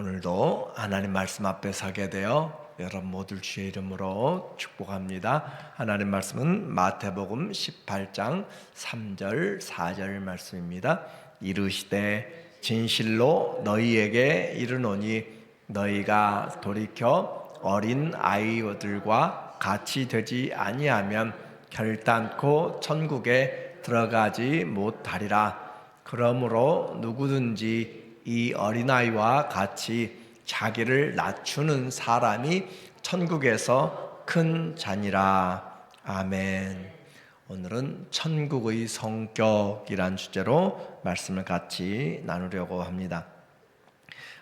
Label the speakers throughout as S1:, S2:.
S1: 오늘도 하나님 말씀 앞에 서게 되어 여러분 모두 주의 이름으로 축복합니다. 하나님 말씀은 마태복음 18장 3절 4절 말씀입니다. 이르시되 진실로 너희에게 이르노니 너희가 돌이켜 어린 아이들과 같이 되지 아니하면 결단코 천국에 들어가지 못하리라. 그러므로 누구든지 이 어린아이와 같이 자기를 낮추는 사람이 천국에서 큰 자니라. 아멘. 오늘은 천국의 성격이란 주제로 말씀을 같이 나누려고 합니다.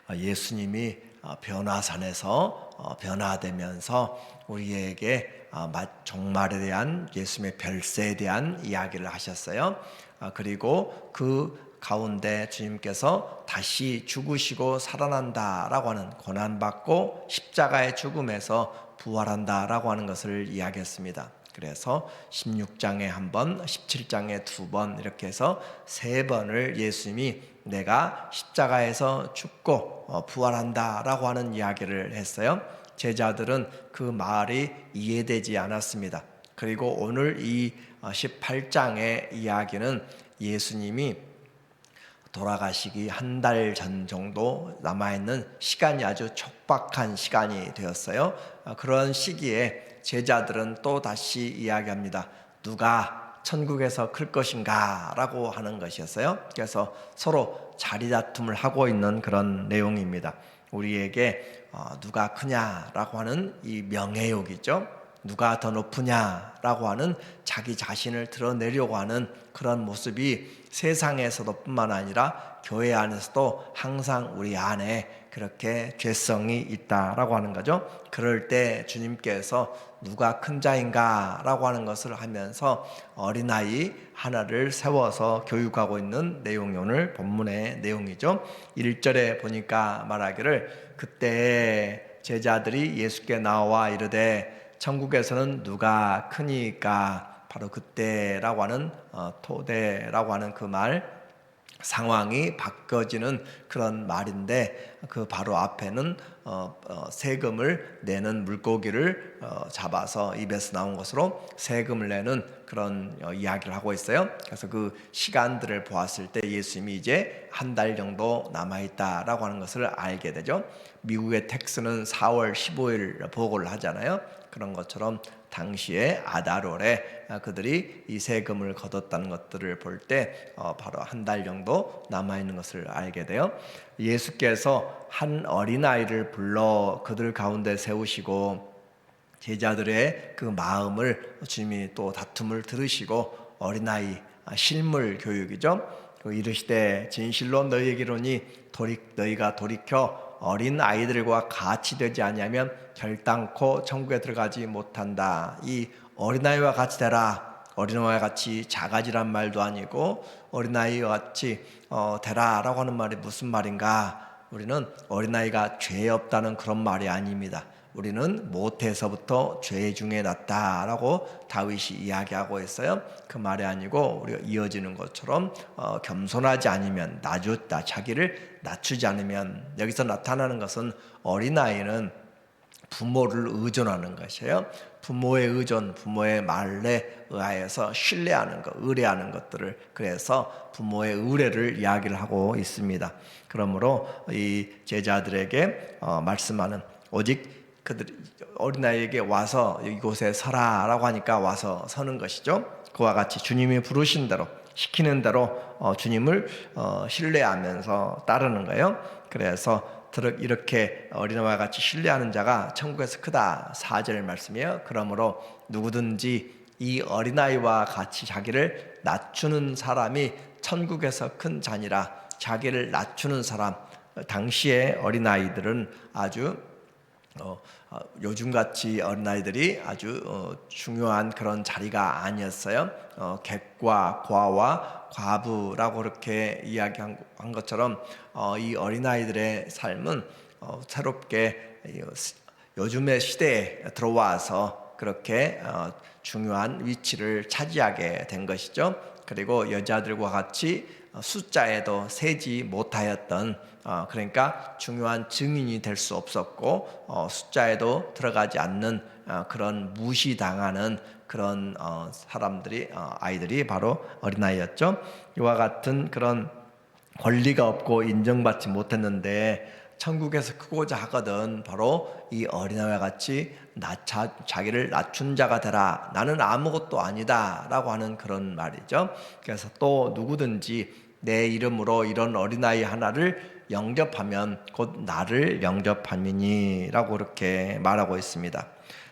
S1: 아, 예수님이 어, 변화산에서 어, 변화되면서 우리에게 아, 종말에 대한 예수님의 별세에 대한 이야기를 하셨어요. 아, 그리고 그 가운데 주님께서 다시 죽으시고 살아난다라고 하는 고난받고 십자가의 죽음에서 부활한다라고 하는 것을 이야기했습니다. 그래서 16장에 한 번, 17장에 두 번 이렇게 해서 세 번을 예수님이 내가 십자가에서 죽고 어, 부활한다라고 하는 이야기를 했어요. 제자들은 그 말이 이해되지 않았습니다. 그리고 오늘 이 18장의 어, 이야기는 예수님이 돌아가시기 한 달 전 정도 남아있는 시간이 아주 촉박한 시간이 되었어요. 아, 그런 시기에 제자들은 또 다시 이야기합니다. 누가 천국에서 클 것인가 라고 하는 것이었어요. 그래서 서로 자리 다툼을 하고 있는 그런 내용입니다. 우리에게 어, 누가 크냐라고 하는 이 명예욕이죠. 누가 더 높으냐라고 하는 자기 자신을 드러내려고 하는 그런 모습이 세상에서도 뿐만 아니라 교회 안에서도 항상 우리 안에 그렇게 죄성이 있다라고 하는 거죠. 그럴 때 주님께서 누가 큰 자인가라고 하는 것을 하면서 어린아이 하나를 세워서 교육하고 있는 내용이 오늘 본문의 내용이죠. 1절에 보니까 말하기를 그때 제자들이 예수께 나와 이르되 천국에서는 누가 크니까? 바로 그때라고 하는 어, 토대라고 하는 그 말 상황이 바꿔지는 그런 말인데 그 바로 앞에는 어, 어, 세금을 내는 물고기를 어, 잡아서 입에서 나온 것으로 세금을 내는 그런 어, 이야기를 하고 있어요. 그래서 그 시간들을 보았을 때 예수님이 이제 한 달 정도 남아 있다라고 하는 것을 알게 되죠. 미국의 텍스는 4월 15일 보고를 하잖아요. 그런 것처럼 당시에 아다롤에 그들이 이 세금을 거뒀다는 것들을 볼때 어, 바로 한 달 정도 남아 있는 것을 알게 돼요. 예수께서 한 어린 아이를 불러 그들 가운데 세우시고 제자들의 그 마음을 주님이 또 다툼을 들으시고 어린 아이 아, 실물 교육이죠. 그 이르시되 진실로 너희에게로니 돌이 너희가 돌이켜 어린 아이들과 같이 되지 아니하면 결단코 천국에 들어가지 못한다. 이 어린아이와 같이 되라. 어린아이와 같이 작아지란 말도 아니고 어린아이와 같이 어, 되라라고 하는 말이 무슨 말인가? 우리는 어린아이가 죄 없다는 그런 말이 아닙니다. 우리는 모태에서부터 죄 중에 났다라고 다윗이 이야기하고 있어요. 그 말이 아니고 우리가 이어지는 것처럼 어, 겸손하지 않으면 낮췄다 자기를 낮추지 않으면 여기서 나타나는 것은 어린아이는 부모를 의존하는 것이에요. 부모의 의존, 부모의 말에 의하여서 신뢰하는 것, 의뢰하는 것들을 그래서 부모의 의뢰를 이야기를 하고 있습니다. 그러므로 이 제자들에게 어, 말씀하는 오직 그들 어린아이에게 와서 이곳에 서라라고 하니까 와서 서는 것이죠. 그와 같이 주님이 부르신 대로 시키는 대로 어, 주님을 어, 신뢰하면서 따르는 거예요. 그래서 이렇게 어린아이와 같이 신뢰하는 자가 천국에서 크다. 4절 말씀이에요. 그러므로 누구든지 이 어린아이와 같이 자기를 낮추는 사람이 천국에서 큰 자니라. 자기를 낮추는 사람. 당시의 어린아이들은 아주 어, 어, 요즘같이 어린아이들이 아주 어, 중요한 그런 자리가 아니었어요. 어, 객과 과와 과부라고 그렇게 이야기한 것처럼 어, 이 어린아이들의 삶은 어, 새롭게 요즘의 시대에 들어와서 그렇게 중요한 위치를 차지하게 된 것이죠. 그리고 여자들과 같이 어, 숫자에도 세지 못하였던 어, 그러니까 중요한 증인이 될 수 없었고 어, 숫자에도 들어가지 않는 어, 그런 무시당하는 그런 어, 사람들이 어, 아이들이 바로 어린아이였죠. 이와 같은 그런 권리가 없고 인정받지 못했는데 천국에서 크고자 하거든 바로 이 어린아이와 같이 낮차, 자기를 낮춘 자가 되라 나는 아무것도 아니다라고 하는 그런 말이죠. 그래서 또 누구든지 내 이름으로 이런 어린아이 하나를 영접하면 곧 나를 영접함이니라고 그렇게 말하고 있습니다.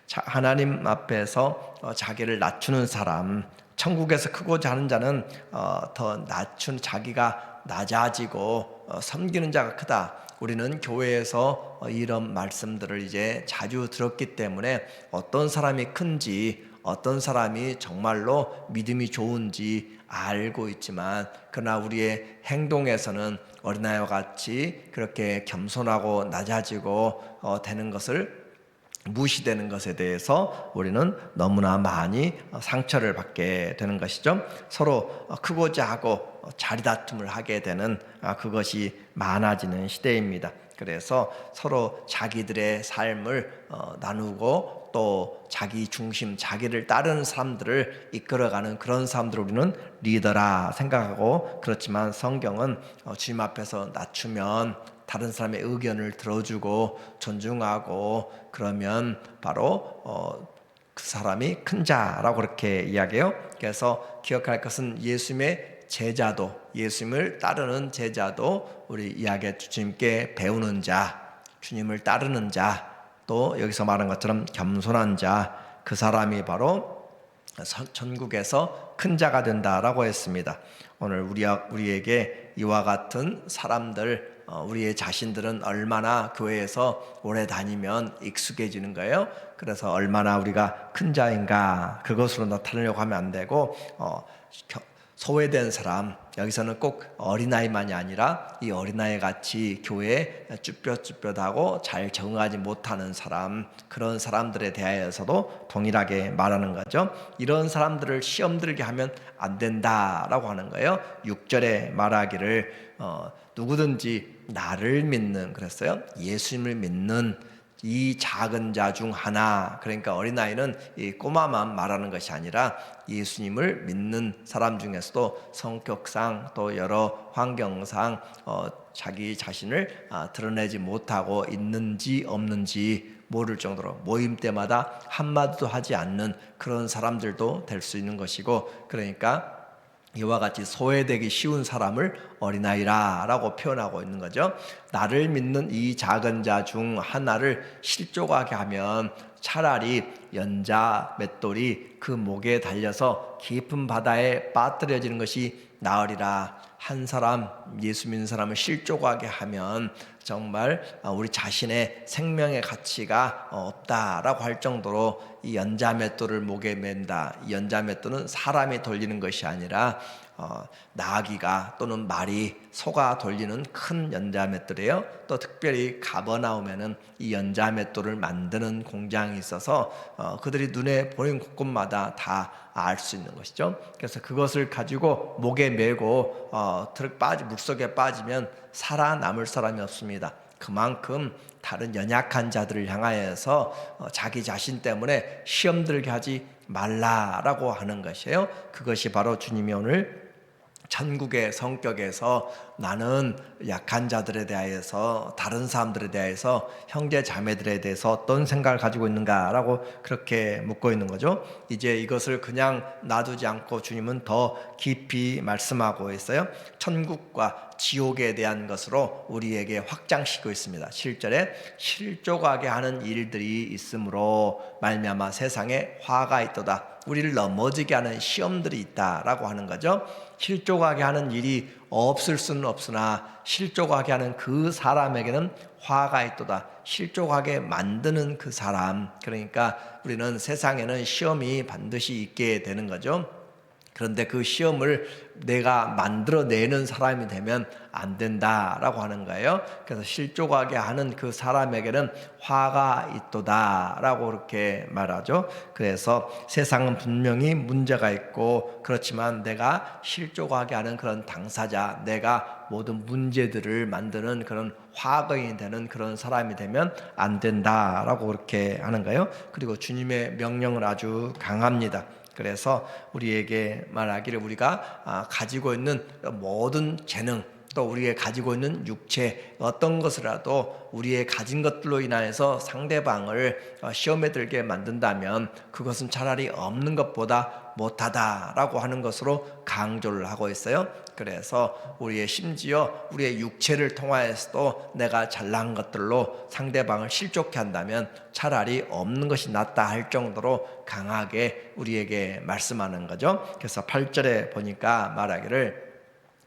S1: 자, 하나님 앞에서 어, 자기를 낮추는 사람, 천국에서 크고자 하는 자는 어, 더 낮춘 자기가 낮아지고 어, 섬기는 자가 크다. 우리는 교회에서 어, 이런 말씀들을 이제 자주 들었기 때문에 어떤 사람이 큰지 어떤 사람이 정말로 믿음이 좋은지 알고 있지만 그러나 우리의 행동에서는 어린아이와 같이 그렇게 겸손하고 낮아지고 어, 되는 것을 무시되는 것에 대해서 우리는 너무나 많이 상처를 받게 되는 것이죠. 서로 크고자 하고 자리다툼을 하게 되는 아, 그것이 많아지는 시대입니다. 그래서 서로 자기들의 삶을 어, 나누고 또 자기 중심, 자기를 따르는 사람들을 이끌어가는 그런 사람들을 우리는 리더라 생각하고 그렇지만 성경은 어, 주님 앞에서 낮추면 다른 사람의 의견을 들어주고 존중하고 그러면 바로 어, 그 사람이 큰 자라고 그렇게 이야기해요. 그래서 기억할 것은 예수님의 제자도 예수님을 따르는 제자도 우리 이야기해 주님께 배우는 자, 주님을 따르는 자, 또 여기서 말한 것처럼 겸손한 자, 그 사람이 바로 천국에서 큰 자가 된다라고 했습니다. 오늘 우리 우리에게 이와 같은 사람들 어, 우리의 자신들은 얼마나 교회에서 오래 다니면 익숙해지는 거예요. 그래서 얼마나 우리가 큰 자인가 그것으로 나타내려고 하면 안 되고 어, 소외된 사람 여기서는 꼭 어린아이만이 아니라 이 어린아이 같이 교회에 쭈뼛쭈뼛하고 잘 적응하지 못하는 사람 그런 사람들에 대하여서도 동일하게 말하는 거죠. 이런 사람들을 시험 들게 하면 안 된다라고 하는 거예요. 6절에 말하기를 어, 누구든지 나를 믿는 그랬어요. 예수님을 믿는 이 작은 자 중 하나 그러니까 어린아이는 이 꼬마만 말하는 것이 아니라 예수님을 믿는 사람 중에서도 성격상 또 여러 환경상 어, 자기 자신을 아, 드러내지 못하고 있는지 없는지 모를 정도로 모임 때마다 한마디도 하지 않는 그런 사람들도 될 수 있는 것이고 그러니까 이와 같이 소외되기 쉬운 사람을 어린아이라라고 표현하고 있는 거죠. 나를 믿는 이 작은 자 중 하나를 실족하게 하면 차라리 연자 맷돌이 그 목에 달려서 깊은 바다에 빠뜨려지는 것이 나으리라. 한 사람 예수 믿는 사람을 실족하게 하면 정말 우리 자신의 생명의 가치가 없다라고 할 정도로 이 연자맷돌을 목에 맨다. 이 연자맷돌은 사람이 돌리는 것이 아니라 어, 나귀가 또는 말이 소가 돌리는 큰 연자맷돌이에요. 또 특별히 가버나움에는 이 연자맷돌을 만드는 공장이 있어서 어, 그들이 눈에 보이는 곳곳마다 다 알 수 있는 것이죠. 그래서 그것을 가지고 목에 메고 어, 트럭 빠지 물속에 빠지면 살아남을 사람이 없습니다. 그만큼 다른 연약한 자들을 향하여서 어, 자기 자신 때문에 시험 들게 하지 말라라고 하는 것이에요. 그것이 바로 주님이 오늘 천국의 성격에서 나는 약한 자들에 대해서 다른 사람들에 대해서 형제 자매들에 대해서 어떤 생각을 가지고 있는가라고 그렇게 묻고 있는 거죠. 이제 이것을 그냥 놔두지 않고 주님은 더 깊이 말씀하고 있어요. 천국과 지옥에 대한 것으로 우리에게 확장시키고 있습니다. 실절에 실족하게 하는 일들이 있으므로 말미암아 세상에 화가 있도다. 우리를 넘어지게 하는 시험들이 있다라고 하는 거죠. 실족하게 하는 일이 없을 수는 없으나 실족하게 하는 그 사람에게는 화가 있도다. 실족하게 만드는 그 사람. 그러니까 우리는 세상에는 시험이 반드시 있게 되는 거죠. 그런데 그 시험을 내가 만들어내는 사람이 되면 안 된다라고 하는 거예요. 그래서 실족하게 하는 그 사람에게는 화가 있도다라고 그렇게 말하죠. 그래서 세상은 분명히 문제가 있고 그렇지만 내가 실족하게 하는 그런 당사자, 내가 모든 문제들을 만드는 그런 화거인이 되는 그런 사람이 되면 안 된다라고 그렇게 하는 거예요. 그리고 주님의 명령은 아주 강합니다. 그래서 우리에게 말하기를 우리가 아, 가지고 있는 모든 재능 또 우리의 가지고 있는 육체 어떤 것이라도 우리의 가진 것들로 인하여서 상대방을 어, 시험에 들게 만든다면 그것은 차라리 없는 것보다 못하다라고 하는 것으로 강조를 하고 있어요. 그래서 우리의 심지어 우리의 육체를 통하여서도 내가 잘난 것들로 상대방을 실족해 한다면 차라리 없는 것이 낫다 할 정도로 강하게 우리에게 말씀하는 거죠. 그래서 8절에 보니까 말하기를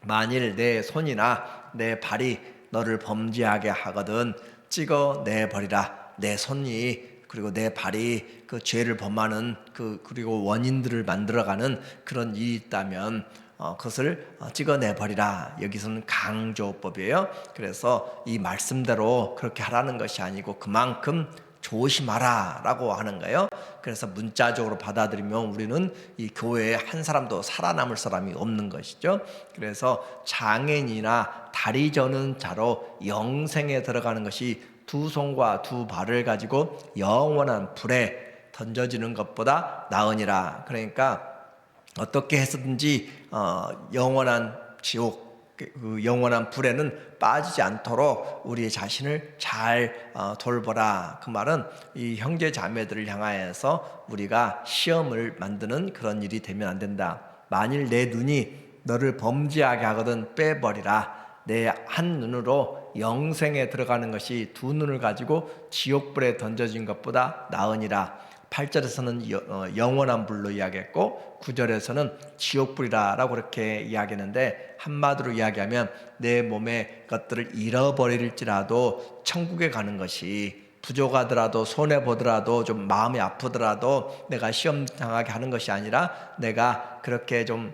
S1: 만일 내 손이나 내 발이 너를 범죄하게 하거든 찍어 내 버리라 내 손이 그리고 내 발이 그 죄를 범하는 그 그리고 원인들을 만들어가는 그런 일이 있다면 어, 그것을 어, 찍어내 버리라. 여기서는 강조법이에요. 그래서 이 말씀대로 그렇게 하라는 것이 아니고 그만큼 조심하라 라고 하는 거예요. 그래서 문자적으로 받아들이면 우리는 이 교회에 한 사람도 살아남을 사람이 없는 것이죠. 그래서 장애인이나 다리 저는 자로 영생에 들어가는 것이 두 손과 두 발을 가지고 영원한 불에 던져지는 것보다 나으니라. 그러니까 어떻게 해서든지 어, 영원한 지옥 그 영원한 불에는 빠지지 않도록 우리 자신을 잘 어, 돌보라. 그 말은 이 형제 자매들을 향하여서 우리가 시험을 만드는 그런 일이 되면 안 된다. 만일 내 눈이 너를 범죄하게 하거든 빼버리라. 내 한 눈으로 영생에 들어가는 것이 두 눈을 가지고 지옥불에 던져진 것보다 나으니라. 8절에서는 어, 영원한 불로 이야기했고 9절에서는 지옥불이라라고 그렇게 이야기했는데 한마디로 이야기하면 내 몸의 것들을 잃어버릴지라도 천국에 가는 것이 부족하더라도 손해 보더라도 좀 마음이 아프더라도 내가 시험 당하게 하는 것이 아니라 내가 그렇게 좀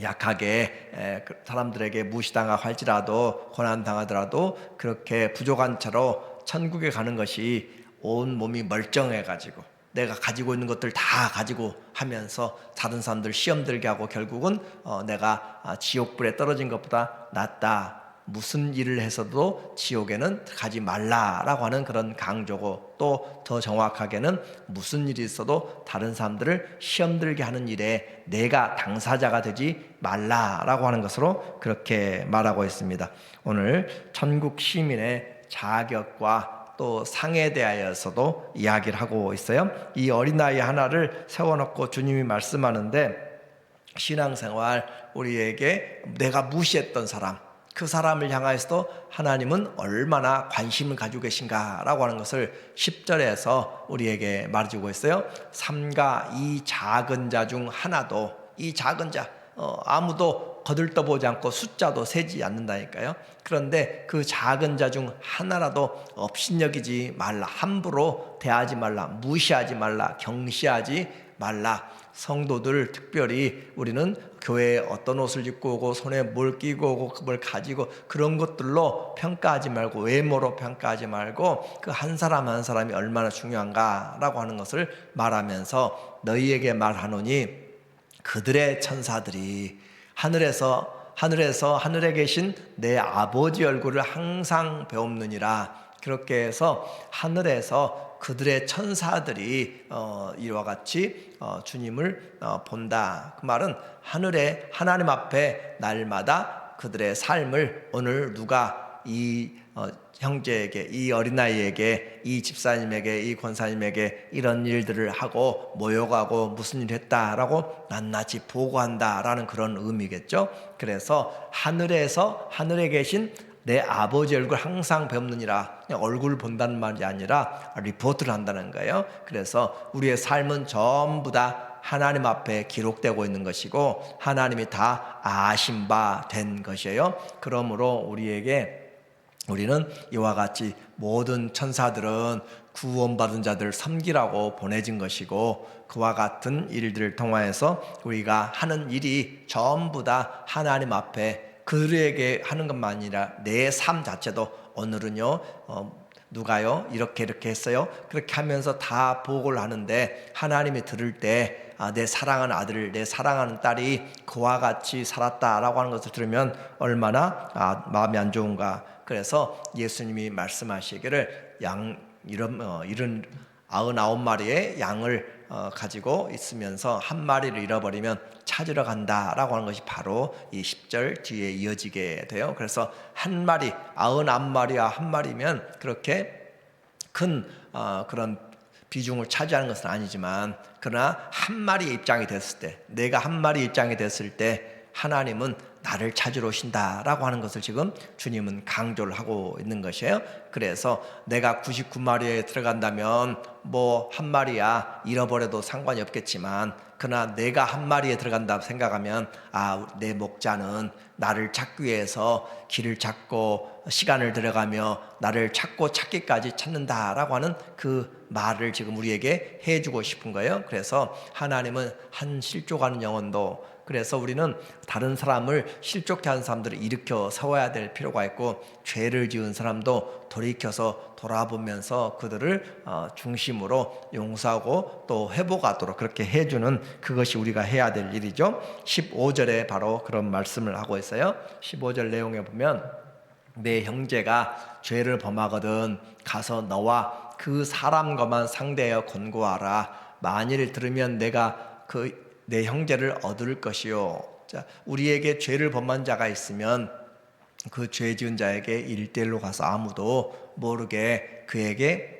S1: 약하게 그 사람들에게 무시당하고 할지라도 고난 당하더라도 그렇게 부족한 채로 천국에 가는 것이 온 몸이 멀쩡해 가지고 내가 가지고 있는 것들 다 가지고 하면서 다른 사람들 시험 들게 하고 결국은 어, 내가 아, 지옥불에 떨어진 것보다 낫다. 무슨 일을 해서도 지옥에는 가지 말라라고 하는 그런 강조고 또 더 정확하게는 무슨 일이 있어도 다른 사람들을 시험 들게 하는 일에 내가 당사자가 되지 말라라고 하는 것으로 그렇게 말하고 있습니다. 오늘 천국 시민의 자격과 또 상에 대하여서도 이야기를 하고 있어요. 이 어린아이 하나를 세워놓고 주님이 말씀하는데 신앙생활 우리에게 내가 무시했던 사람 그 사람을 향하여서도 하나님은 얼마나 관심을 가지고 계신가라고 하는 것을 10절에서 우리에게 말해주고 있어요. 삼가 이 작은 자 중 하나도 이 작은 자 어, 아무도 거들떠보지 않고 숫자도 세지 않는다니까요. 그런데 그 작은 자 중 하나라도 업신여기지 말라. 함부로 대하지 말라. 무시하지 말라. 경시하지 말라. 성도들 특별히 우리는 교회에 어떤 옷을 입고 오고 손에 뭘 끼고 오고 그걸 가지고 그런 것들로 평가하지 말고 외모로 평가하지 말고 그 한 사람 한 사람이 얼마나 중요한가라고 하는 것을 말하면서 너희에게 말하노니 그들의 천사들이 하늘에서 하늘에서 하늘에 계신 내 아버지 얼굴을 항상 배움느니라 그렇게 해서 하늘에서 그들의 천사들이 어, 이와 같이 어, 주님을 어, 본다. 그 말은 하늘에 하나님 앞에 날마다 그들의 삶을 오늘 누가 이 어, 형제에게 이 어린아이에게 이 집사님에게 이 권사님에게 이런 일들을 하고 모욕하고 무슨 일 했다라고 낱낱이 보고한다라는 그런 의미겠죠. 그래서 하늘에서 하늘에 계신 내 아버지 얼굴 항상 뵙느니라 얼굴 본다는 말이 아니라 리포트를 한다는 거예요. 그래서 우리의 삶은 전부 다 하나님 앞에 기록되고 있는 것이고 하나님이 다 아신 바 된 것이에요. 그러므로 우리에게 우리는 이와 같이 모든 천사들은 구원받은 자들 섬기라고 보내진 것이고 그와 같은 일들을 통하여서 우리가 하는 일이 전부 다 하나님 앞에 그들에게 하는 것만 아니라 내 삶 자체도 오늘은요 어, 누가요 이렇게 이렇게 했어요 그렇게 하면서 다 보고를 하는데 하나님이 들을 때 아, 내 사랑하는 아들, 내 사랑하는 딸이 그와 같이 살았다라고 하는 것을 들으면 얼마나 아, 마음이 안 좋은가. 그래서 예수님이 말씀하시기를 양 이런 어, 이런 아흔아홉 마리의 양을 어, 가지고 있으면서 한 마리를 잃어버리면 찾으러 간다라고 하는 것이 바로 이 10절 뒤에 이어지게 돼요. 그래서 한 마리, 아흔아홉 마리와 한 마리면 그렇게 큰 어, 그런 비중을 차지하는 것은 아니지만 그러나 한 마리의 입장이 됐을 때 내가 한 마리 입장이 됐을 때 하나님은 나를 찾으러 오신다라고 하는 것을 지금 주님은 강조를 하고 있는 것이에요. 그래서 내가 99마리에 들어간다면 뭐 한 마리야 잃어버려도 상관이 없겠지만 그러나 내가 한 마리에 들어간다 생각하면 아 내 목자는 나를 찾기 위해서 길을 찾고 시간을 들어가며 나를 찾고 찾기까지 찾는다라고 하는 그 말을 지금 우리에게 해주고 싶은 거예요. 그래서 하나님은 한 실족하는 영혼도 그래서 우리는 다른 사람을 실족케 하는 사람들을 일으켜 세워야 될 필요가 있고 죄를 지은 사람도 돌이켜서 돌아보면서 그들을 어, 중심으로 용서하고 또 회복하도록 그렇게 해주는 그것이 우리가 해야 될 일이죠. 15절에 바로 그런 말씀을 하고 있어요. 15절 내용에 보면 내 형제가 죄를 범하거든 가서 너와 그 사람과만 상대하여 권고하라. 만일 들으면 내가 그 내 형제를 얻을 것이요. 자, 우리에게 죄를 범한 자가 있으면 그 죄 지은 자에게 일대일로 가서 아무도 모르게 그에게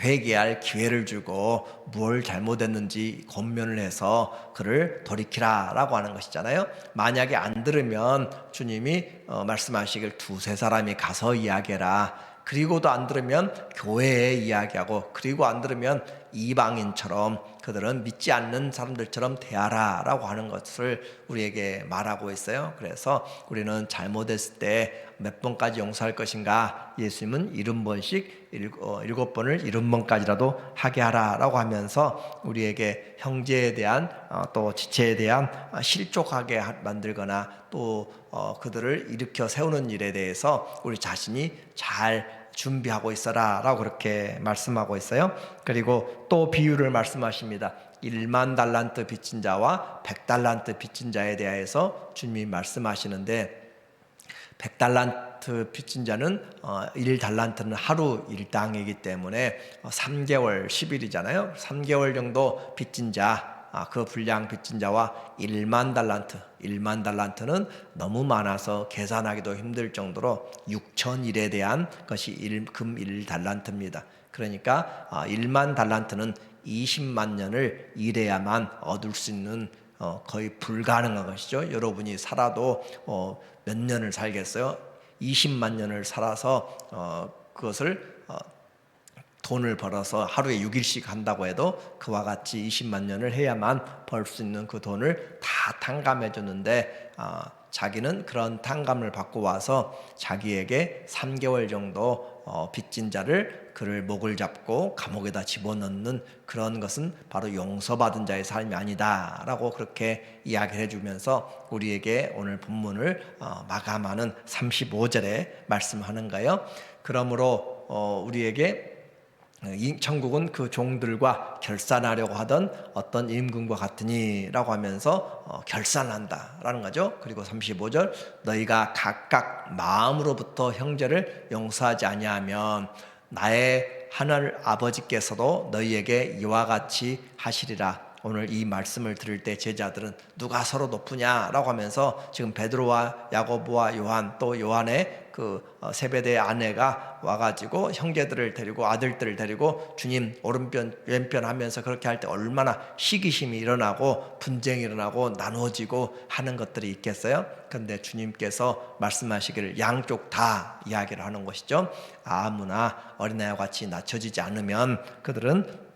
S1: 회개할 기회를 주고 뭘 잘못했는지 권면을 해서 그를 돌이키라라고 하는 것이잖아요. 만약에 안 들으면 주님이 어, 말씀하시길 두세 사람이 가서 이야기해라. 그리고도 안 들으면 교회에 이야기하고 그리고 안 들으면 이방인처럼 그들은 믿지 않는 사람들처럼 대하라 라고 하는 것을 우리에게 말하고 있어요. 그래서 우리는 잘못했을 때 몇 번까지 용서할 것인가? 예수님은 일흔 번씩 어, 일곱 번을 일흔 번까지라도 하게 하라라고 하면서 우리에게 형제에 대한 어, 또 지체에 대한 실족하게 만들거나 또 어, 그들을 일으켜 세우는 일에 대해서 우리 자신이 잘 준비하고 있어라 라고 그렇게 말씀하고 있어요. 그리고 또 비유를 말씀하십니다. 1만 달란트 빚진 자와 100달란트 빚진 자에 대해서 주님이 말씀하시는데 100달란트 빚진 자는 1달란트는 어, 하루 일당이기 때문에 3개월 어, 10일이잖아요. 3개월 정도 빚진 자, 아, 그 불량 빚진 자와 1만 달란트, 1만 달란트는 너무 많아서 계산하기도 힘들 정도로 6천 일에 대한 것이 1, 금 1달란트입니다. 그러니까 1만 아, 달란트는 20만 년을 일해야만 얻을 수 있는 어, 거의 불가능한 것이죠. 여러분이 살아도 어, 몇 년을 살겠어요? 20만 년을 살아서 어, 그것을 돈을 벌어서 하루에 6일씩 한다고 해도 그와 같이 20만 년을 해야만 벌 수 있는 그 돈을 다 탕감해 줬는데 자기는 그런 탕감을 받고 와서 자기에게 3개월 정도 어, 빚진 자를 그를 목을 잡고 감옥에다 집어넣는 그런 것은 바로 용서받은 자의 삶이 아니다라고 그렇게 이야기를 해주면서 우리에게 오늘 본문을 어, 마감하는 35절에 말씀하는 거예요. 그러므로 어, 우리에게 천국은 그 종들과 결산하려고 하던 어떤 임금과 같으니라고 하면서 어, 결산한다라는 거죠. 그리고 35절 너희가 각각 마음으로부터 형제를 용서하지 아니하면 나의 하늘 아버지께서도 너희에게 이와 같이 하시리라. 오늘 이 말씀을 들을 때 제자들은 누가 서로 높으냐라고 하면서 지금 베드로와 야고보와 요한 또 요한의 그 어, 세베대의 아내가 와가지고 형제들을 데리고 아들들을 데리고 주님 오른편 왼편 하면서 그렇게 할 때 얼마나 시기심이 일어나고 분쟁이 일어나고 나누어지고 하는 것들이 있겠어요? 그런데 주님께서 말씀하시기를 양쪽 다 이야기를 하는 것이죠. 아무나 어린아이와 같이 낮춰지지 않으면 그들은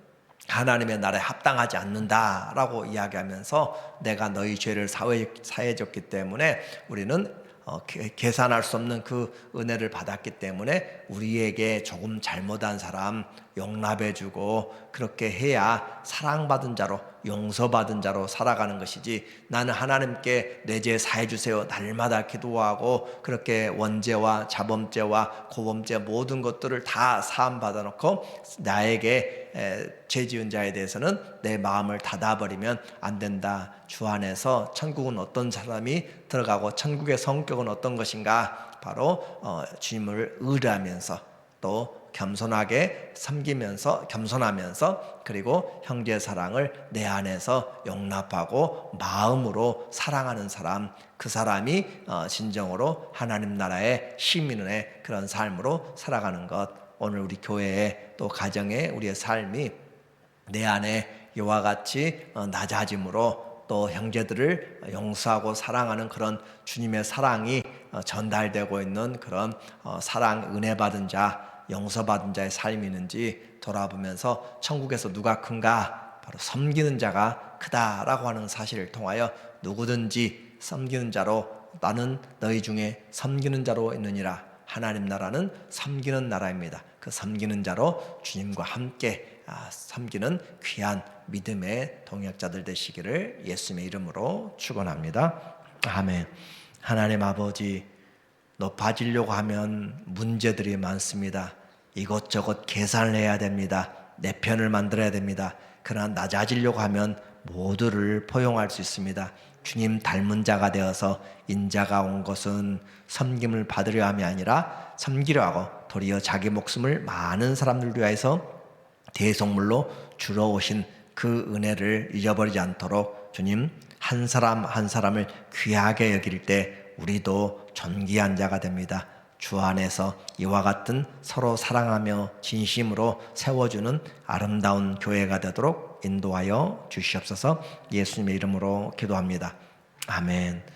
S1: 하나님의 나라에 합당하지 않는다라고 이야기하면서 내가 너희 죄를 사해, 사해줬기 때문에 우리는 어, 계- 계산할 수 없는 그 은혜를 받았기 때문에 우리에게 조금 잘못한 사람 용납해주고 그렇게 해야 사랑받은 자로 용서받은 자로 살아가는 것이지 나는 하나님께 내 죄 사해 주세요 날마다 기도하고 그렇게 원죄와 자범죄와 고범죄 모든 것들을 다 사함 받아 놓고 나에게 에, 죄 지은 자에 대해서는 내 마음을 닫아버리면 안 된다. 주 안에서 천국은 어떤 사람이 들어가고 천국의 성격은 어떤 것인가 바로 어, 주님을 의뢰하면서 또 겸손하게 섬기면서 겸손하면서 그리고 형제 사랑을 내 안에서 용납하고 마음으로 사랑하는 사람 그 사람이 어, 진정으로 하나님 나라의 시민의 그런 삶으로 살아가는 것. 오늘 우리 교회에 또 가정에 우리의 삶이 내 안에 이와 같이 어, 낮아짐으로 또 형제들을 용서하고 사랑하는 그런 주님의 사랑이 어, 전달되고 있는 그런 어, 사랑 은혜 받은 자 용서받은 자의 삶이 있는지 돌아보면서 천국에서 누가 큰가 바로 섬기는 자가 크다라고 하는 사실을 통하여 누구든지 섬기는 자로 나는 너희 중에 섬기는 자로 있느니라 하나님 나라는 섬기는 나라입니다. 그 섬기는 자로 주님과 함께 아, 섬기는 귀한 믿음의 동역자들 되시기를 예수님의 이름으로 축원합니다. 아멘. 하나님 아버지 높아지려고 하면 문제들이 많습니다. 이것저것 계산을 해야 됩니다. 내 편을 만들어야 됩니다. 그러나 낮아지려고 하면 모두를 포용할 수 있습니다. 주님 닮은 자가 되어서 인자가 온 것은 섬김을 받으려 함이 아니라 섬기려 하고 도리어 자기 목숨을 많은 사람들 위하여서 대속물로 주러 오신 그 은혜를 잊어버리지 않도록 주님 한 사람 한 사람을 귀하게 여길 때 우리도 존귀한 자가 됩니다. 주 안에서 이와 같은 서로 사랑하며 진심으로 세워주는 아름다운 교회가 되도록 인도하여 주시옵소서 예수님의 이름으로 기도합니다. 아멘.